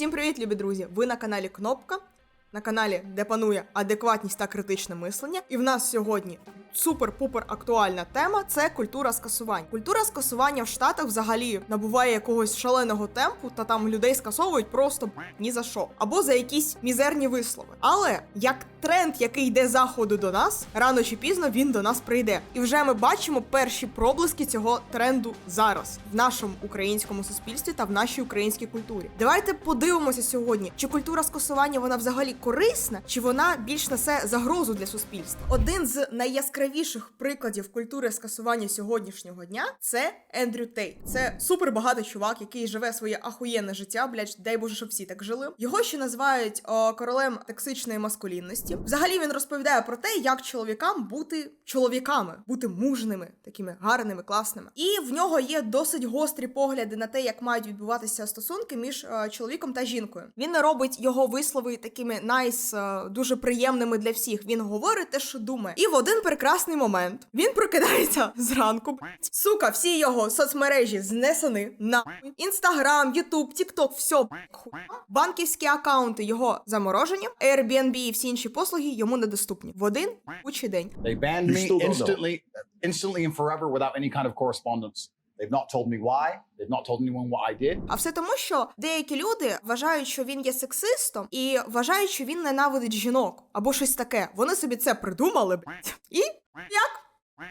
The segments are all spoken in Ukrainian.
Всім привіт, любі друзі! Ви на каналі Кнопка, на каналі, де панує адекватність та критичне мислення. І в нас сьогодні супер-пупер актуальна тема це культура скасувань. Культура скасування в Штатах взагалі набуває якогось шаленого темпу, та там людей скасовують просто ні за що, або за якісь мізерні вислови. Але як тренд, який йде заходу до нас, рано чи пізно він до нас прийде. І вже ми бачимо перші проблиски цього тренду зараз в нашому українському суспільстві та в нашій українській культурі. Давайте подивимося сьогодні, чи культура скасування вона взагалі корисна, чи вона більш несе загрозу для суспільства. Один з найяскравіших прикладів культури скасування сьогоднішнього дня це Ендрю Тейт. Це супер багатий чувак, який живе своє ахуєнне життя. Блядь, дай Боже, щоб всі так жили. Його ще називають о, королем токсичної маскулінності. Взагалі він розповідає про те, як чоловікам бути чоловіками, бути мужними, такими гарними, класними. І в нього є досить гострі погляди на те, як мають відбуватися стосунки між е, чоловіком та жінкою. Він робить його вислови такими найс, е, дуже приємними для всіх. Він говорить те, що думає. І в один прекрасний момент він прокидається зранку. Сука, всі його соцмережі знесені на інстаграм, ютуб, тікток, все банківські акаунти його заморожені, Airbnb і всі інші послуги йому недоступні в один кучий день. They banned me instantly, instantly and forever without any kind of correspondence. They've not told me why. They've not told anyone what I did. А все тому, що деякі люди вважають, що він є сексистом, і вважають, що він ненавидить жінок або щось таке. Вони собі це придумали, блядь. І як?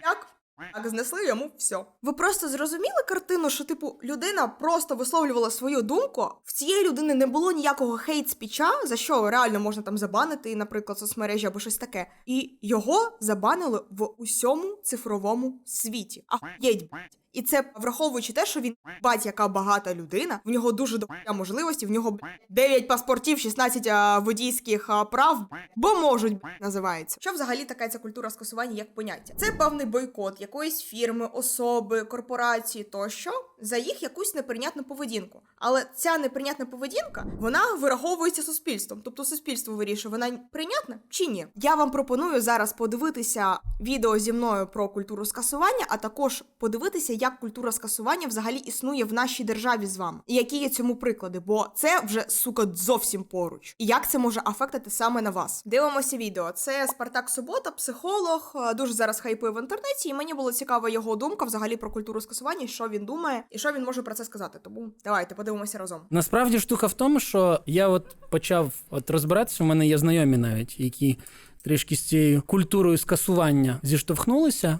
Як? Так, знесли йому все. Ви просто зрозуміли картину, що типу людина просто висловлювала свою думку. В цієї людини не було ніякого хейт-спіча, за що реально можна там забанити, наприклад, соцмережі або щось таке. І його забанили в усьому цифровому світі. Ахуєть, блядь. І це враховуючи те, що він бать, яка багата людина, в нього дуже добра можливості, в нього блядь, 9 паспортів, 16 а, водійських прав, бо можуть називається. Що взагалі така ця культура скасування як поняття? Це певний бойкот якоїсь фірми, особи, корпорації тощо за їх якусь неприйнятну поведінку. Але ця неприйнятна поведінка вона вираховується суспільством. Тобто суспільство вирішує, вона прийнятна чи ні. Я вам пропоную зараз подивитися відео зі мною про культуру скасування, а також подивитися, як культура скасування взагалі існує в нашій державі з вами, і які є цьому приклади, бо це вже сука зовсім поруч. І як це може афектити саме на вас? Дивимося відео. Це Спартак Субота, психолог, е, дуже зараз хайпує в інтернеті, і мені було цікава його думка взагалі про культуру скасування, що він думає, і що він може про це сказати. Тому давайте подивимося разом. Насправді штука в тому, що я от почав от розбиратися. У мене є знайомі навіть, які трішки з цією культурою скасування зіштовхнулися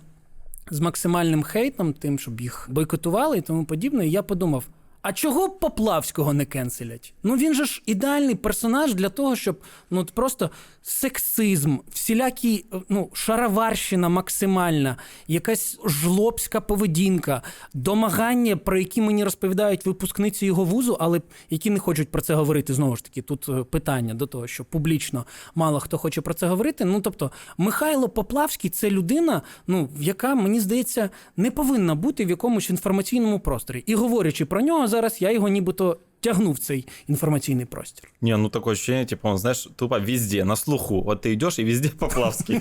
з максимальним хейтом, тим, щоб їх бойкотували і тому подібне. І я подумав. А чого Поплавського не кенселять? Ну він же ж ідеальний персонаж для того, щоб ну просто сексизм, всілякі ну шароварщина максимальна, якась жлобська поведінка, домагання, про які мені розповідають випускниці його вузу, але які не хочуть про це говорити. Знову ж таки, тут е, питання до того, що публічно мало хто хоче про це говорити. Ну тобто, Михайло Поплавський це людина, ну яка мені здається не повинна бути в якомусь інформаційному просторі. І говорячи про нього зараз, я його нібито тягну в цей інформаційний простір. Не, ну такое ощущение, типа, он, знаешь, тупо везде, на слуху. Вот ты идешь и везде Поплавский.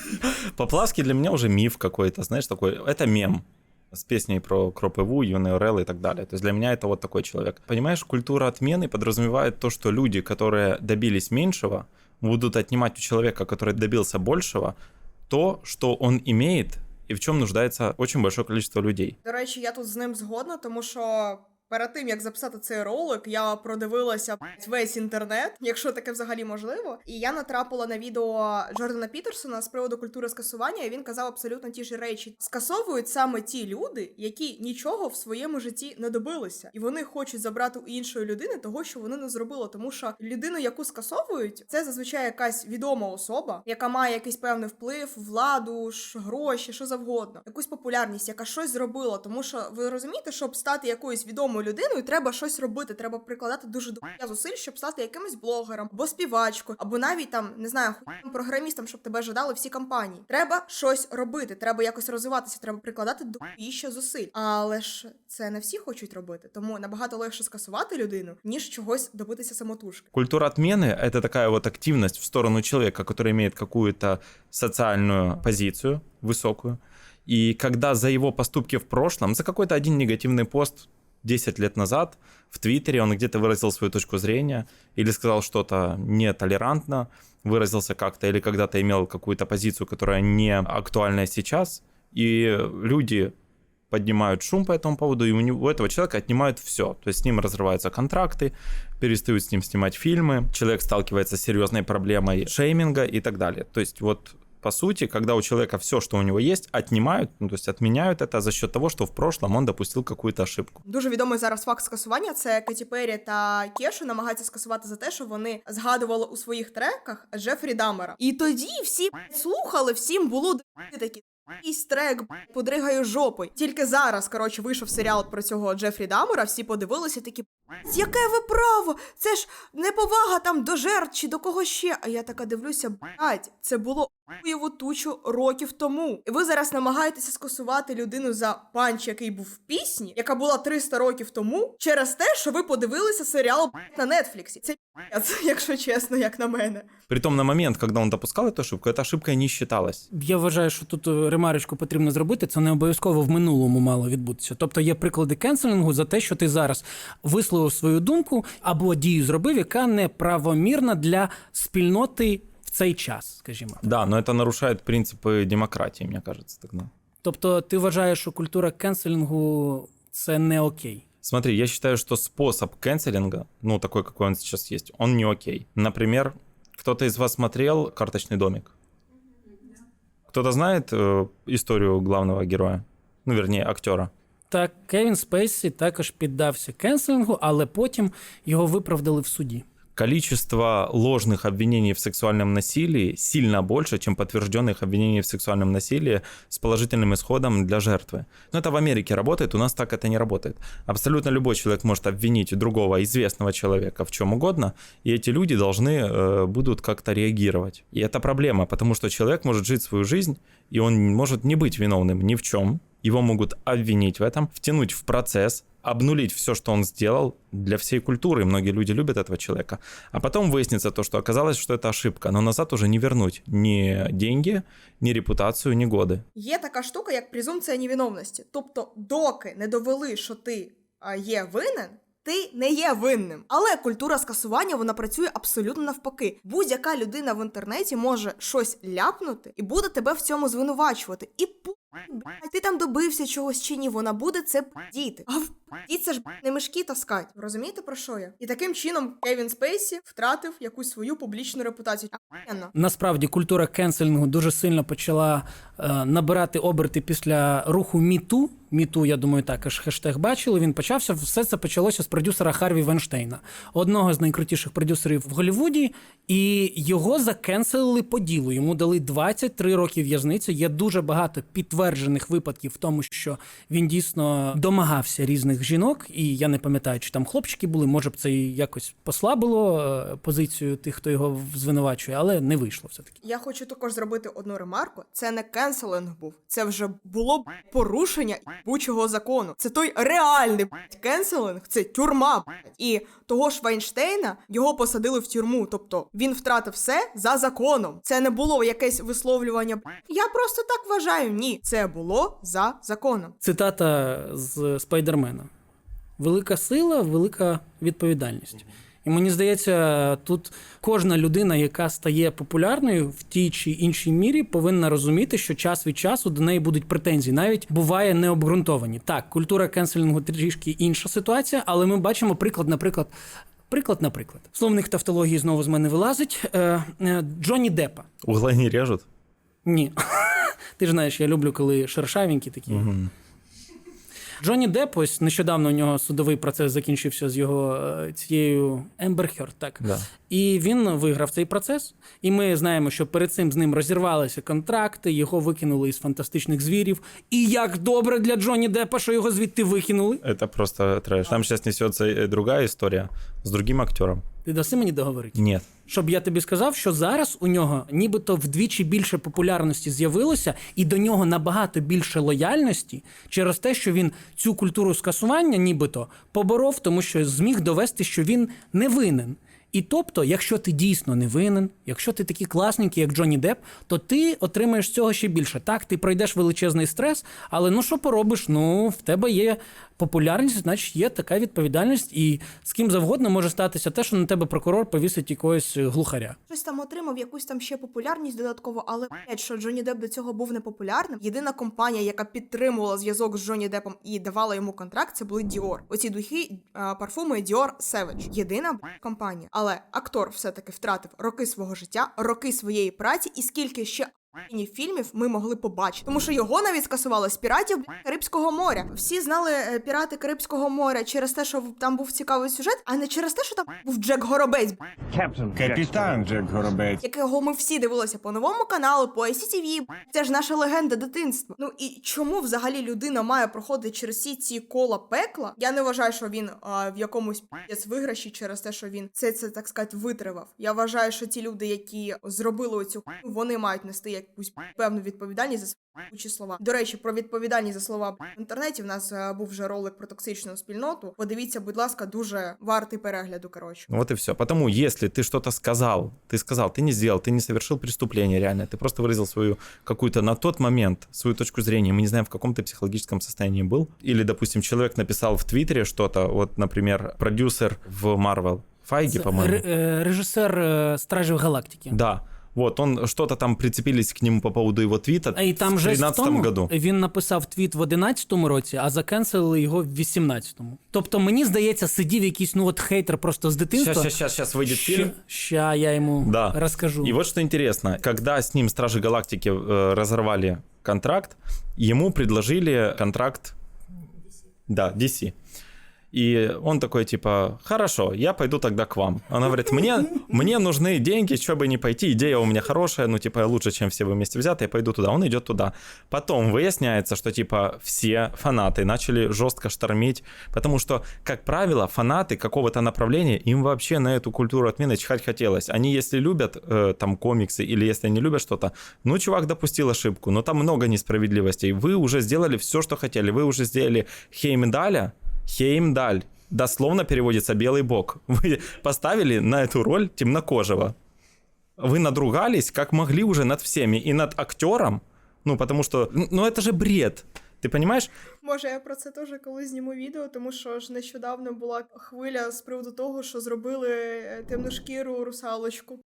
Поплавский для меня уже миф какой-то, знаешь, такой, это мем с песней про Кропиву, Юный Орел и так далее. То есть для меня это вот такой человек. Понимаешь, культура отмены подразумевает то, что люди, которые добились меньшего, будут отнимать у человека, который добился большего, то, что он имеет и в чем нуждается очень большое количество людей. До речі, я тут з ним згодна, тому що. Перед тим як записати цей ролик, я продивилася весь інтернет, якщо таке взагалі можливо. І я натрапила на відео Джордана Пітерсона з приводу культури скасування. І він казав абсолютно ті ж речі. Скасовують саме ті люди, які нічого в своєму житті не добилися, і вони хочуть забрати у іншої людини того, що вони не зробили. Тому що людину, яку скасовують, це зазвичай якась відома особа, яка має якийсь певний вплив, владу, гроші, що завгодно, якусь популярність, яка щось зробила. Тому що ви розумієте, щоб стати якоюсь відомою людиною, треба щось робити. Треба прикладати дуже до зусиль, щоб стати якимось блогером або співачкою, або навіть там не знаю, хуйним програмістом, щоб тебе жадали всі компанії. Треба щось робити, треба якось розвиватися, треба прикладати до ще зусиль. Але ж це не всі хочуть робити, тому набагато легше скасувати людину, ніж чогось добитися самотужки. Культура отмены — это такая вот активность в сторону человека, который имеет какую-то социальную позицию высокую. И когда за его поступки в прошлом, за какой-то один негативный пост 10 лет назад в Твиттере он где-то выразил свою точку зрения или сказал что-то нетолерантно, выразился как-то или когда-то имел какую-то позицию, которая не актуальна сейчас, и люди поднимают шум по этому поводу, и у, него, у этого человека отнимают все. То есть с ним разрываются контракты, перестают с ним снимать фильмы, человек сталкивается с серьезной проблемой шейминга и так далее. То есть вот по сути, когда у человека все, что у него есть, отнимают, ну, то есть отменяют это за счет того, что в прошлом он допустил какую-то ошибку. Дуже відомий зараз факт скасування це Кеті Перрі та Кешу намагаються скасувати за те, що вони згадували у своїх треках Джефрі Дамера. І тоді всі слухали, всім було такі. Якийсь трек подригаю жопою. Тільки зараз, коротше, вийшов серіал про цього Джефрі Дамера, всі подивилися такі. «Б***ь, Яке ви право? Це ж неповага там до жертв чи до кого ще. А я така дивлюся, блядь, це було уяву тучу років тому. І ви зараз намагаєтеся скасувати людину за панч, який був в пісні, яка була 300 років тому, через те, що ви подивилися серіал «Б***ь, на Нетфліксі. Це якщо чесно, як на мене. Притом на момент, когда он допускал эту ошибку, эта ошибка не считалась. Я вважаю, що тут е, ремарочку потрібно зробити. Це не обов'язково в минулому мало відбутися. Тобто є приклади кенселінгу за те, що ти зараз висловив свою думку або дію зробив, яка неправомірна для спільноти в цей час, скажімо. Да, но это нарушает принципы демократии, мне кажется, тогда. Тобто, ти вважаєш, що культура кенселінгу це не окей. Смотри, я считаю, что способ канцелинга, ну, такой, какой он сейчас есть, он не окей. Например, кто-то из вас смотрел «Карточный домик»? Кто-то знает э, историю главного героя? Ну, вернее, актера. Так, Кевін Спейсі також піддався кенселінгу, але потім його виправдали в суді. Количество ложных обвинений в сексуальном насилии сильно больше, чем подтвержденных обвинений в сексуальном насилии с положительным исходом для жертвы. Но это в Америке работает, у нас так это не работает. Абсолютно любой человек может обвинить другого известного человека в чем угодно, и эти люди должны э, будут как-то реагировать. И это проблема, потому что человек может жить свою жизнь, и он может не быть виновным ни в чем. Его могут обвинить в этом, втянуть в процесс, обнулить все, что он сделал для всей культуры. и Многие люди любят этого человека. А потом выяснится то, что оказалось, что это ошибка. Но назад уже не вернуть ни деньги, ни репутацию, ни годы. Є така штука, як презумпція невиновності. Тобто, доки не довели, що ти а, є винен. Ти не є винним, але культура скасування вона працює абсолютно навпаки. Будь-яка людина в інтернеті може щось ляпнути і буде тебе в цьому звинувачувати. І блядь, ти там добився чогось чи ні, вона буде це діти. А в і це ж не мешки таскать. Розумієте про що я? І таким чином Кевін Спейсі втратив якусь свою публічну репутацію. Ахуєнно. Насправді культура кенселінгу дуже сильно почала е, набирати оберти після руху Міту. Міту, я думаю, також хештег бачили. Він почався. Все це почалося з продюсера Харві Венштейна, одного з найкрутіших продюсерів в Голлівуді, і його закенселили по ділу. Йому дали 23 роки в'язниці. Є дуже багато підтверджених випадків в тому, що він дійсно домагався різних жінок. І я не пам'ятаю, чи там хлопчики були. Може б це і якось послабило е, позицію тих, хто його звинувачує, але не вийшло все таки. Я хочу також зробити одну ремарку. Це не кенселинг був, це вже було б порушення бучого закону. Це той реальний кенселинг, це тюрма. І того ж Вайнштейна його посадили в тюрму. Тобто він втратив все за законом. Це не було якесь висловлювання. Я просто так вважаю. Ні, це було за законом. Цитата з Спайдермена: Велика сила, велика відповідальність. І мені здається, тут кожна людина, яка стає популярною в тій чи іншій мірі, повинна розуміти, що час від часу до неї будуть претензії, навіть буває необґрунтовані. Так, культура кенселінгу трішки інша ситуація, але ми бачимо приклад, наприклад. Приклад, наприклад, словник тавтології знову з мене вилазить. Е, е, Джонні Деппа. Угла не режут? Ні. Ти ж знаєш, я люблю, коли шершавенькі такі. Джонні Депп, ось нещодавно у нього судовий процес закінчився з його е, цією Ембер Хёрд, так. Да. І він виграв цей процес. І ми знаємо, що перед цим з ним розірвалися контракти, його викинули із фантастичних звірів. І як добре для Джонні Деппа, що його звідти викинули. Это просто трэш. Там сейчас несется э, другая история с другим актером. Ти даси мені договорити? Нет. Щоб я тобі сказав, що зараз у нього нібито вдвічі більше популярності з'явилося, і до нього набагато більше лояльності через те, що він цю культуру скасування, нібито поборов, тому що зміг довести, що він не винен. І тобто, якщо ти дійсно не винен, якщо ти такий класненький, як Джонні Депп, то ти отримаєш цього ще більше. Так, ти пройдеш величезний стрес, але ну що поробиш? Ну, в тебе є популярність, значить є така відповідальність, і з ким завгодно може статися те, що на тебе прокурор повісить якогось е, глухаря. Щось там отримав якусь там ще популярність додатково, але що Джонні Депп до цього був непопулярним. Єдина компанія, яка підтримувала зв'язок з Джонні Деппом і давала йому контракт, це були Dior. Оці духи парфуми Dior Savage. Єдина компанія. Але актор все-таки втратив роки свого життя, роки своєї праці, і скільки ще. Фільмів ми могли побачити, тому що його навіть скасували з піратів Карибського моря. Всі знали е, пірати Карибського моря через те, що там був цікавий сюжет, а не через те, що там був Джек Горобець, Капітан Джек Горобець. якого ми всі дивилися по новому каналу, по ICTV. Це ж наша легенда дитинства. Ну і чому взагалі людина має проходити через всі ці кола пекла? Я не вважаю, що він а, в якомусь виграші через те, що він це, це так сказати, витривав. Я вважаю, що ті люди, які зробили оцю вони мають нести якусь певну відповідальність за свої ключі слова. До речі, про відповідальність за слова в інтернеті. В нас е, був вже ролик про токсичну спільноту. Подивіться, будь ласка, дуже вартий перегляду. Коротше. Ну Вот и все. Потому если ты что-то сказал, ты сказал, ты не сделал, ты не совершил преступление реально, ты просто выразил свою какую-то на тот момент свою точку зрения, мы не знаем, в каком ты психологическом состоянии был. Или, допустим, человек написал в Твиттере что-то, вот, например, продюсер в Marvel, Файги, Це по-моему. ре- е, режисер е, Стражів Галактики. Да. Вот, он что-то там прицепились к нему по поводу его твита А і там в же 2013 году. він написав твіт в 11-му році, а закенселили його в 18-му. Тобто, мені здається, сидів якийсь ну от хейтер просто з дитинства. Сейчас, сейчас, сейчас выйдет Ща- фильм. Ща я йому Да. розкажу. И вот что интересно, когда с ним Стражи Галактики э, разорвали контракт, ему предложили контракт, да, DC. И он такой, типа, хорошо, я пойду тогда к вам. Она говорит, мне, мне нужны деньги, что бы не пойти, идея у меня хорошая, ну, типа, лучше, чем все вы вместе взяты, я пойду туда. Он идет туда. Потом выясняется, что, типа, все фанаты начали жестко штормить, потому что, как правило, фанаты какого-то направления, им вообще на эту культуру отмены чихать хотелось. Они, если любят э, там комиксы или если они любят что-то, ну, чувак допустил ошибку, но там много несправедливостей. Вы уже сделали все, что хотели. Вы уже сделали Хеймдаля, Хеймдаль. Дословно переводится белый бог. Вы поставили на эту роль темнокожего. Вы надругались, как могли уже над всеми. И над актером. Ну, потому что, ну, это же бред. Ты понимаешь? Може, я про це теж колись зніму відео, тому що ж нещодавно була хвиля з приводу того, що зробили е, темношкіру русалочку.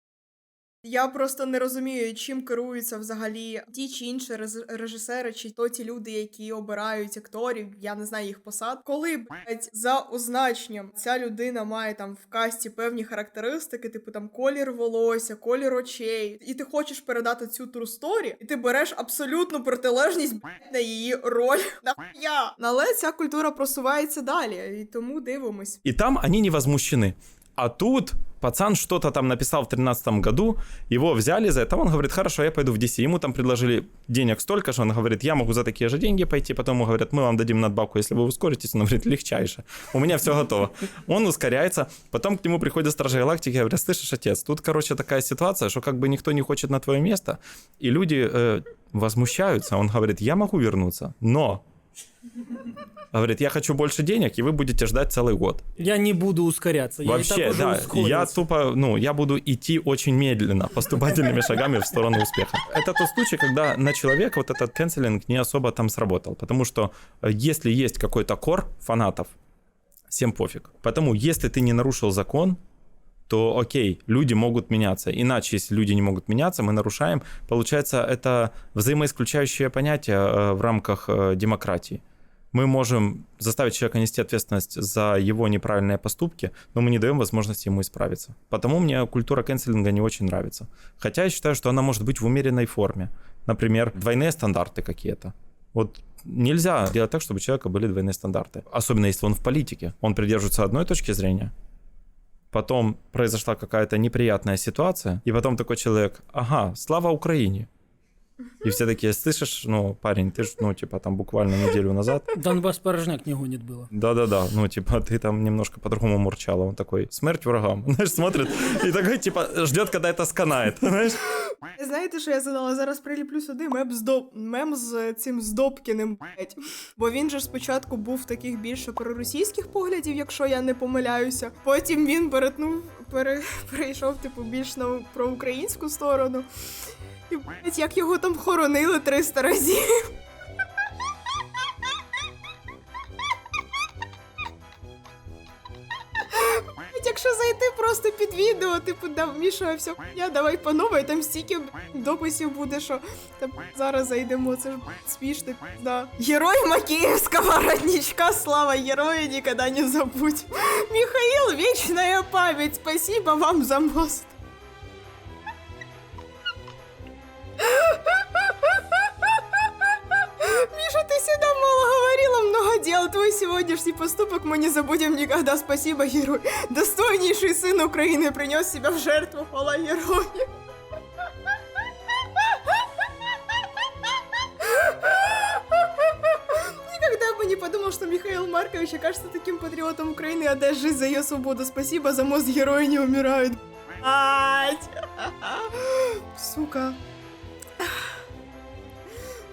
Я просто не розумію, чим керуються взагалі ті чи інші режисери, чи то ті люди, які обирають акторів, я не знаю їх посад. Коли блядь, за означенням ця людина має там в касті певні характеристики, типу там колір волосся, колір очей, і ти хочеш передати цю story, і ти береш абсолютну протилежність блядь, на її роль. Нахуя? Але ця культура просувається далі, і тому дивимось. И там они не возмущены. А тут пацан что-то там написал в 2013 году, его взяли за это, он говорит, хорошо, я пойду в DC. Ему там предложили денег столько же, он говорит, я могу за такие же деньги пойти, потом ему говорят, мы вам дадим надбавку, если вы ускоритесь. Он говорит, легчайше, у меня все готово. Он ускоряется, потом к нему приходят Стражи Галактики и говорят, слышишь, отец, тут, короче, такая ситуация, что как бы никто не хочет на твое место, и люди э, возмущаются. Он говорит, я могу вернуться, но... Говорит, я хочу больше денег, и вы будете ждать целый год. Я не буду ускоряться. я Вообще, уже да, я тупо, ну, я буду идти очень медленно, поступательными шагами в сторону успеха. Это тот случай, когда на человека вот этот канцелинг не особо там сработал, потому что э, если есть какой-то кор фанатов, всем пофиг. Потому если ты не нарушил закон, то окей, люди могут меняться. Иначе, если люди не могут меняться, мы нарушаем. Получается, это взаимоисключающее понятие э, в рамках э, демократии. Мы можем заставить человека нести ответственность за его неправильные поступки, но мы не даем возможности ему исправиться. Потому мне культура кэнселинга не очень нравится. Хотя я считаю, что она может быть в умеренной форме. Например, двойные стандарты какие-то. Вот нельзя делать так, чтобы у человека были двойные стандарты. Особенно если он в политике. Он придерживается одной точки зрения, потом произошла какая-то неприятная ситуация, и потом такой человек, ага, слава Украине. И все такие, слышишь, ну, парень, ты ж, ну, типа, там буквально неделю назад, Донбас порожняк не гонит было. да-да-да, ну, типа, ты там немножко по-другому мурчала. Он такой, смерть врагам, знаешь, смотрит, и такой, типа, ждет, когда это сканает, знаешь? Знаєте, що я задала? Зараз приліплю сюди мем з, Доб... мем з цим Здобкіним, блядь. Бо він же ж спочатку був таких більше проросійських поглядів, якщо я не помиляюся. Потім він перетнув, пере... перейшов, типу, більш на проукраїнську сторону. І блять, як його там хоронили 300 разів. Якщо зайти просто під відео, типу дав Міша, все я давай панове, там стільки дописів буде, що Та, зараз зайдемо. Це ж смішно. Да. Герой Макіївського родничка, слава герою, ніколи не забудь. Михаил, вічна пам'ять, спасибо вам за мост. Миша, ты всегда мало говорила, много дел. Твой сегодняшний поступок мы не забудем никогда. Спасибо, герой. Достойнейший сын Украины принес себя в жертву. Хвала герою. Никогда бы не подумал, что Михаил Маркович окажется таким патриотом Украины и отдаст жизнь за ее свободу. Спасибо за мост герои не умирают. Ать! Сука.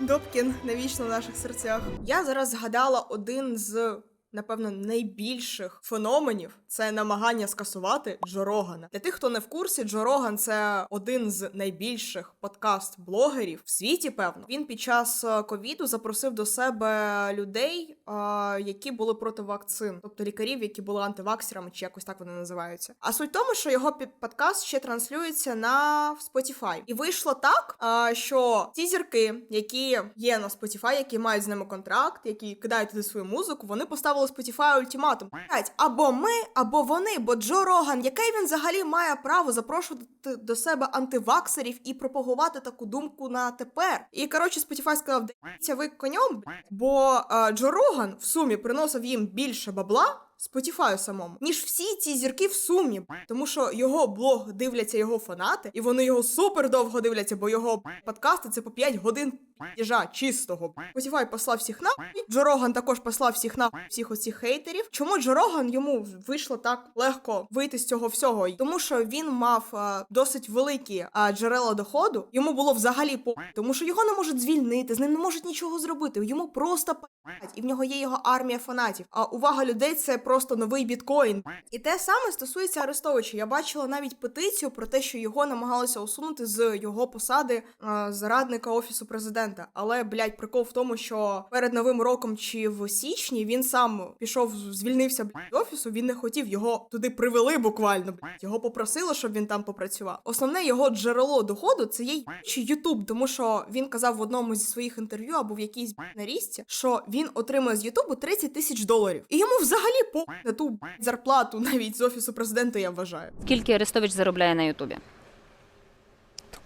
Добкін навічно в наших серцях. Я зараз згадала один з. Напевно, найбільших феноменів це намагання скасувати Джо Рогана. Для тих, хто не в курсі, Джо Роган це один з найбільших подкаст-блогерів в світі. Певно, він під час е, ковіду запросив до себе людей, е, які були проти вакцин, тобто лікарів, які були антиваксерами, чи якось так вони називаються. А суть в тому, що його подкаст ще транслюється на Spotify. І вийшло так, що ті зірки, які є на Spotify, які мають з ними контракт, які кидають туди свою музику, вони поставили Spotify ультиматум. Або ми, або вони, бо Джо Роган, яке він взагалі має право запрошувати до себе антиваксерів і пропагувати таку думку на тепер. І коротше, Spotify сказав, дивіться ви конем, бо е, Джо Роган в сумі приносив їм більше бабла. Spotify самому, ніж всі ці зірки в сумі, тому що його блог дивляться його фанати, і вони його супер довго дивляться, бо його подкасти це по 5 годин їжа чистого. Spotify послав всіх на Джо Роган також послав всіх на всіх оцих хейтерів. Чому Джо Роган йому вийшло так легко вийти з цього всього? Тому що він мав е, досить великі е, джерела доходу. Йому було взагалі по тому, що його не можуть звільнити, з ним не можуть нічого зробити. Йому просто п***ять, і в нього є його армія фанатів. А увага людей це просто новий біткоін. І те саме стосується Арестовича. Я бачила навіть петицію про те, що його намагалися усунути з його посади е, зрадника офісу президента. Але блядь, прикол в тому, що перед новим роком чи в січні він сам пішов, звільнився блядь, з офісу. Він не хотів його туди привели буквально. Блядь. Його попросили, щоб він там попрацював. Основне його джерело доходу це є чи Ютуб, тому що він казав в одному зі своїх інтерв'ю або в якійсь нарізці, що він отримує з Ютубу 30 тисяч доларів. І йому взагалі по на ту зарплату навіть з офісу президента, я вважаю. Скільки Арестович заробляє на Ютубі?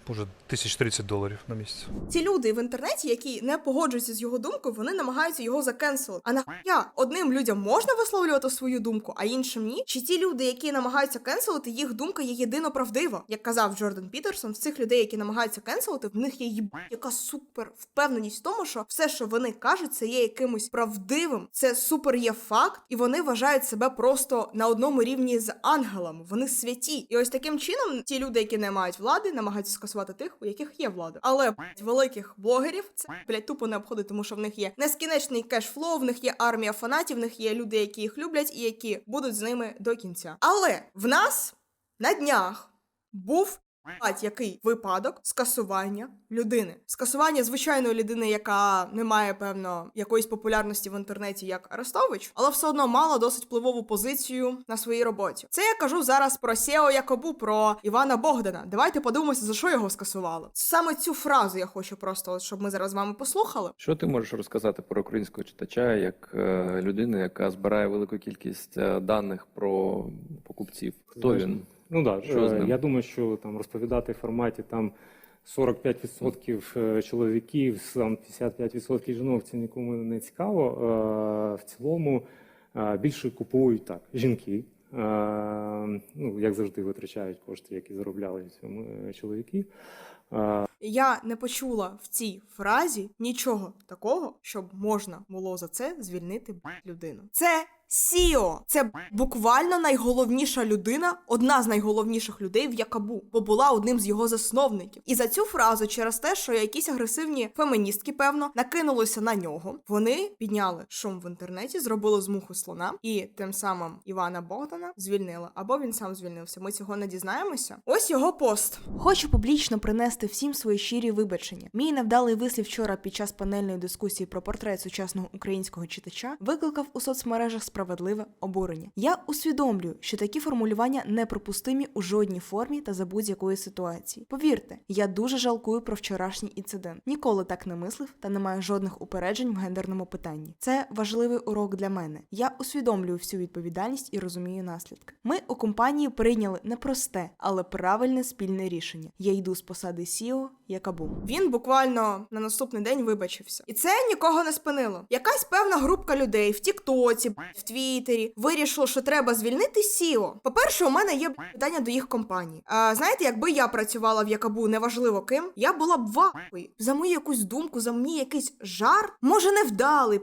Може, тисяч 30 доларів на місяць. Ці люди в інтернеті, які не погоджуються з його думкою, вони намагаються його закенселити. А нахуя одним людям можна висловлювати свою думку, а іншим ні? Чи ті люди, які намагаються кенселити, їх думка є єдино правдива? Як казав Джордан Пітерсон, в цих людей, які намагаються кенселити, в них є їб... яка супер впевненість в тому, що все, що вони кажуть, це є якимось правдивим. Це супер є факт, і вони вважають себе просто на одному рівні з ангелами. Вони святі. І ось таким чином ті люди, які не мають влади, намагаються скасувати тих, у яких є влада. Але блядь, великих блогерів це блядь, тупо не обходить, тому що в них є нескінчений кешфлоу, в них є армія фанатів, в них є люди, які їх люблять і які будуть з ними до кінця. Але в нас на днях був. Блядь, Який випадок скасування людини? Скасування звичайної людини, яка не має певно якоїсь популярності в інтернеті, як Арестович, але все одно мала досить впливову позицію на своїй роботі. Це я кажу зараз про Сео Якобу, про Івана Богдана. Давайте подивимося, за що його скасували. Саме цю фразу я хочу просто, от, щоб ми зараз з вами послухали. Що ти можеш розказати про українського читача як е, людина, яка збирає велику кількість е, даних про покупців? Хто він? Ну так, Що з да, ним? я думаю, що там розповідати в форматі там 45% е, чоловіків, там 55% жінок це нікому не цікаво. Е, В цілому е, більше купують так жінки. Е, Ну, як завжди, витрачають кошти, які заробляли цьому е, чоловіки. Е, Я не почула в цій фразі нічого такого, щоб можна було за це звільнити людину. Це Сіо. Це буквально найголовніша людина, одна з найголовніших людей в Якабу, бо була одним з його засновників. І за цю фразу, через те, що якісь агресивні феміністки, певно, накинулися на нього. Вони підняли шум в інтернеті, зробили з муху слона, і тим самим Івана Богдана звільнили. Або він сам звільнився. Ми цього не дізнаємося. Ось його пост. Хочу публічно принести всім свої щирі вибачення. Мій невдалий вислів вчора під час панельної дискусії про портрет сучасного українського читача викликав у соцмережах справедливе обурення. Я усвідомлюю, що такі формулювання неприпустимі у жодній формі та за будь-якої ситуації. Повірте, я дуже жалкую про вчорашній інцидент. Ніколи так не мислив та не маю жодних упереджень в гендерному питанні. Це важливий урок для мене. Я усвідомлюю всю відповідальність і розумію наслідки. Ми у компанії прийняли непросте, але правильне спільне рішення. Я йду з посади CEO, яка був. Він буквально на наступний день вибачився, і це нікого не спинило. Якась певна групка людей в Тіктоці, в Твіттері вирішило, що треба звільнити Сіо. По-перше, у мене є питання до їх компанії. А знаєте, якби я працювала в Якабу, неважливо ким, я була б вахою за мою якусь думку, за мій якийсь жар, може невдалий.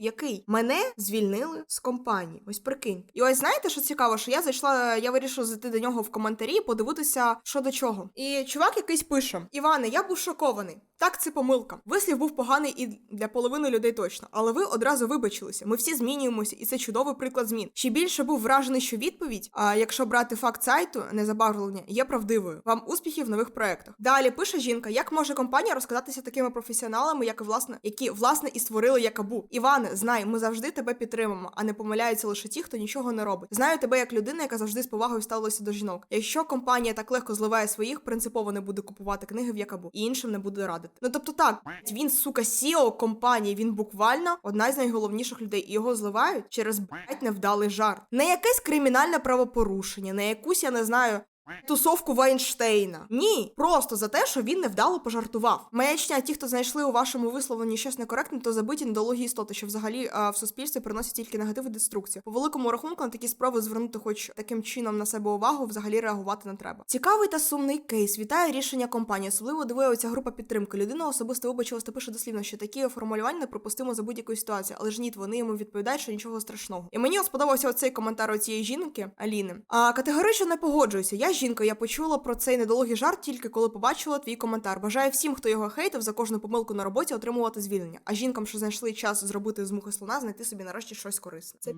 Який мене звільнили з компанії? Ось прикинь. І ось знаєте, що цікаво, що я зайшла, я вирішила зайти до нього в коментарі, подивитися, що до чого. І чувак якийсь пише: Іване, я був шокований. Так, це помилка. Вислів був поганий і для половини людей точно, але ви одразу вибачилися. Ми всі змінюємося, і це чудовий приклад змін. Ще більше був вражений, що відповідь, а якщо брати факт сайту, незабарвлення, є правдивою. Вам успіхів в нових проектах. Далі пише жінка, як може компанія розказатися такими професіоналами, як і власне, які власне і створили Якабу. Іване, знай, ми завжди тебе підтримаємо, а не помиляються лише ті, хто нічого не робить. Знаю тебе як людина, яка завжди з повагою ставилася до жінок. Якщо компанія так легко зливає своїх, принципово не буде купувати книги в Якабу і іншим не буде радити. Ну тобто так, він сука CEO компанії, він буквально одна з найголовніших людей, і його зливають через блядь, невдалий жарт. Не якесь кримінальне правопорушення, не якусь, я не знаю. Тусовку Вайнштейна. Ні, просто за те, що він невдало пожартував. Маячня, ті, хто знайшли у вашому висловленні щось некоректне, то забиті недологі істоти, що взагалі а, в суспільстві приносять тільки негатив і деструкцію. По великому рахунку на такі спроби звернути хоч таким чином на себе увагу, взагалі реагувати не треба. Цікавий та сумний кейс. Вітає рішення компанії. Особливо дивує оця група підтримки. Людина особисто вибачилась та пише дослівно, що такі формулювання неприпустимо за будь-яку ситуацію, але ж ні, вони йому відповідають, що нічого страшного. І мені сподобався оцей коментар у цієї жінки Аліни. А категорично не погоджуюся. Я жінка, я почула про цей недолугий жарт тільки коли побачила твій коментар. Бажаю всім, хто його хейтив за кожну помилку на роботі, отримувати звільнення. А жінкам, що знайшли час зробити з мухи слона, знайти собі нарешті щось корисне. Це.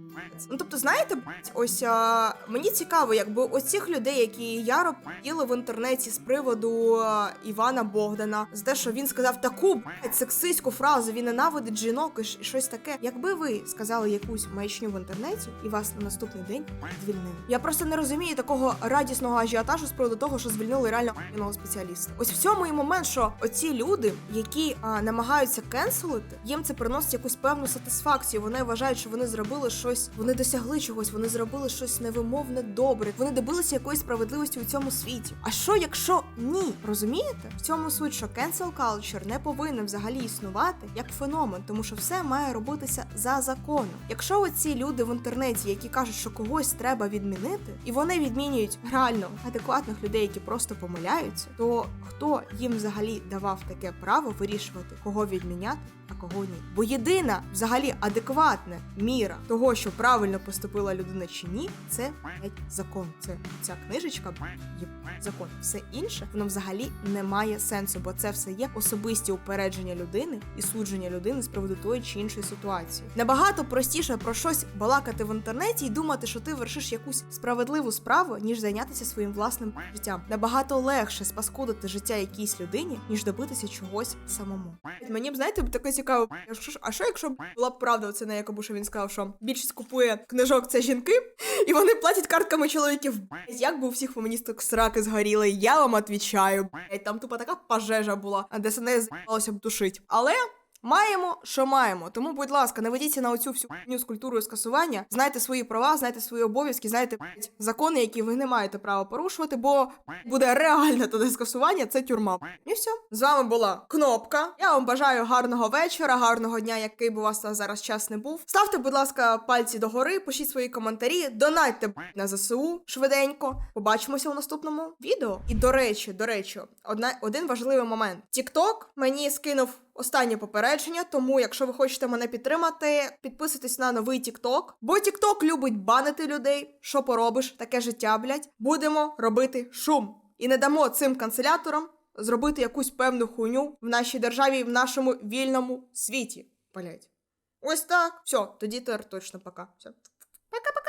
Ну тобто, знаєте, ось а, мені цікаво, якби оцих людей, які яро їли в інтернеті з приводу а, Івана Богдана, за те, що він сказав таку блядь, сексистську фразу, він ненавидить жінок і щось таке. Якби ви сказали якусь маячню в інтернеті і вас на наступний день звільнили. Я просто не розумію такого радісного ажіотажу з приводу того, що звільнили реально охуєнного спеціаліста. Ось в цьому і момент, що оці люди, які а, намагаються кенселити, їм це приносить якусь певну сатисфакцію. Вони вважають, що вони зробили щось, вони досягли чогось, вони зробили щось невимовне добре. Вони добилися якоїсь справедливості у цьому світі. А що, якщо ні? Розумієте? В цьому суть, що cancel culture не повинен взагалі існувати як феномен, тому що все має робитися за законом. Якщо оці люди в інтернеті, які кажуть, що когось треба відмінити, і вони відмінюють реально адекватних людей, які просто помиляються, то хто їм взагалі давав таке право вирішувати, кого відміняти, а кого ні? Бо єдина взагалі адекватна міра того, що правильно поступила людина чи ні, це закон. Це ця книжечка є закон. Все інше воно взагалі не має сенсу, бо це все є особисті упередження людини і судження людини з приводу тої чи іншої ситуації. Набагато простіше про щось балакати в інтернеті і думати, що ти вершиш якусь справедливу справу, ніж зайнятися своїм власним життям. Набагато легше спаскудити життя якійсь людині, ніж добитися чогось самому. Мені б знаєте, б таке цікаво. а що якщо була б правда оце на якому що він сказав, що більшість купує книжок це жінки, і вони платять картками чоловіків. Як би у всіх феміністок сраки згоріли, я вам отвічаю. Там тупо така пожежа була, а ДСНС здавалося б тушить. Але. Маємо, що маємо. Тому, будь ласка, не ведіться на оцю всю хуйню з культурою скасування. Знайте свої права, знайте свої обов'язки, знайте закони, які ви не маєте права порушувати, бо буде реальне тоді скасування, це тюрма. І все. З вами була кнопка. Я вам бажаю гарного вечора, гарного дня, який би у вас зараз час не був. Ставте, будь ласка, пальці догори, пишіть свої коментарі, блядь, на ЗСУ швиденько. Побачимося у наступному відео. І до речі, до речі, одна, один важливий момент. TikTok мені скинув останнє попередження, тому якщо ви хочете мене підтримати, підписуйтесь на новий TikTok, бо TikTok любить банити людей. Що поробиш? Таке життя, блядь. Будемо робити шум. І не дамо цим канцеляторам зробити якусь певну хуйню в нашій державі, в нашому вільному світі. Блять. Ось так. Все, тоді тепер точно пока. Все. Пока-пока.